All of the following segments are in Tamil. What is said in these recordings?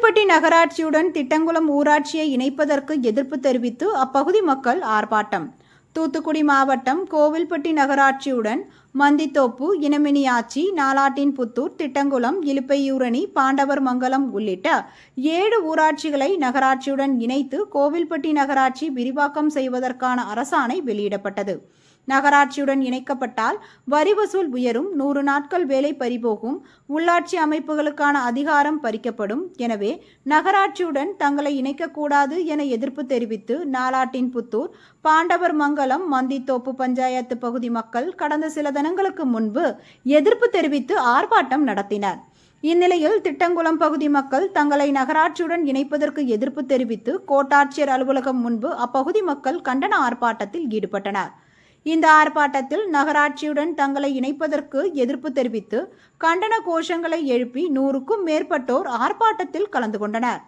நகராட்சியுடன் திட்டங்குளம் ஊராட்சியை இணைப்பதற்கு எதிர்ப்பு தெரிவித்து அப்பகுதி மக்கள் ஆர்ப்பாட்டம். தூத்துக்குடி மாவட்டம் கோவில்பட்டி நகராட்சியுடன் மந்தித்தோப்பு இனமினியாச்சி நாலாட்டின் புத்தூர் திட்டங்குளம் இலுப்பையூரணி பாண்டவர் மங்கலம் உள்ளிட்ட ஏழு ஊராட்சிகளை நகராட்சியுடன் இணைத்து கோவில்பட்டி நகராட்சி விரிவாக்கம் செய்வதற்கான அரசாணை வெளியிடப்பட்டது. நகராட்சியுடன் இணைக்கப்பட்டால் வரி வசூல் உயரும் நூறு நாட்கள் வேலை பறிபோகும் உள்ளாட்சி அமைப்புகளுக்கான அதிகாரம் பறிக்கப்படும். எனவே நகராட்சியுடன் தங்களை இணைக்கக்கூடாது என எதிர்ப்பு தெரிவித்து நாலாட்டின் புத்தூர் பாண்டவர் மங்கலம் மந்தித்தோப்பு பஞ்சாயத்து பகுதி மக்கள் கடந்த சில தினங்களுக்கு முன்பு எதிர்ப்பு தெரிவித்து ஆர்ப்பாட்டம் நடத்தினர். இந்நிலையில் திட்டங்குளம் பகுதி மக்கள் தங்களை நகராட்சியுடன் இணைப்பதற்கு எதிர்ப்பு தெரிவித்து கோட்டாட்சியர் அலுவலகம் முன்பு அப்பகுதி மக்கள் கண்டன ஆர்ப்பாட்டத்தில் ஈடுபட்டனர். இந்த ஆர்ப்பாட்டத்தில் நகராட்சியுடன் தங்களை இணைப்பதற்கு எதிர்ப்பு தெரிவித்து கண்டன கோஷங்களை எழுப்பி நூறுக்கும் மேற்பட்டோர் ஆர்ப்பாட்டத்தில் கலந்து கொண்டனர்.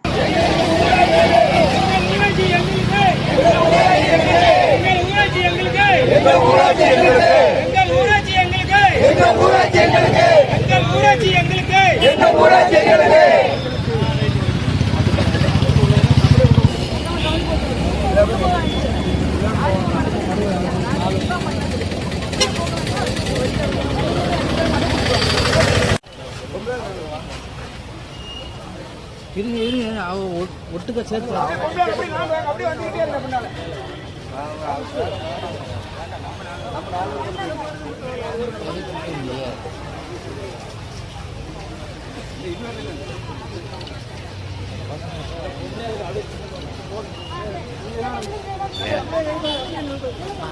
இருங்க இருங்க. அவ ஒட்டுக்க சேர்த்து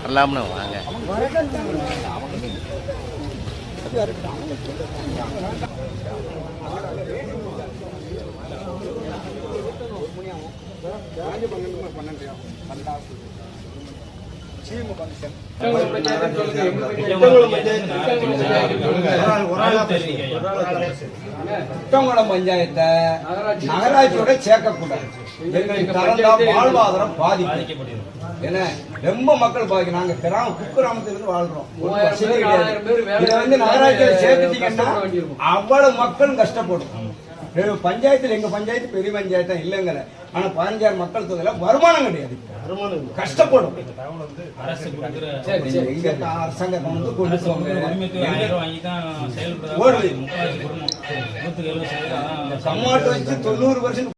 வரலாம்னு வாங்க. புத்தங்குளம் பஞ்சாயத்தை நகராட்சியோட சேர்க்கக்கூடாது. எங்களுக்கு தகுந்த வாழ்வாதாரம் பாதிக்கும். ஏன்னா ரொம்ப மக்கள் பாதிக்கும் நாங்க கிராம குக்கிராமத்துல இருந்து வாழ்றோம். இதை வந்து நகராட்சியில சேர்த்துட்டீங்கன்னா அவ்வளவு மக்களும் கஷ்டப்படும். வெறும் பஞ்சாயத்துல எங்க பஞ்சாயத்து பெரிய பஞ்சாயத்தா இல்லைங்கிற. ஆனா பதினஞ்சாயிரம் மக்கள் தொகையில வருமானம் கிடையாது. கஷ்டப்படும். எங்க அரசாங்கம் வந்து கொண்டு போங்க. வச்சு தொண்ணூறு வருஷம்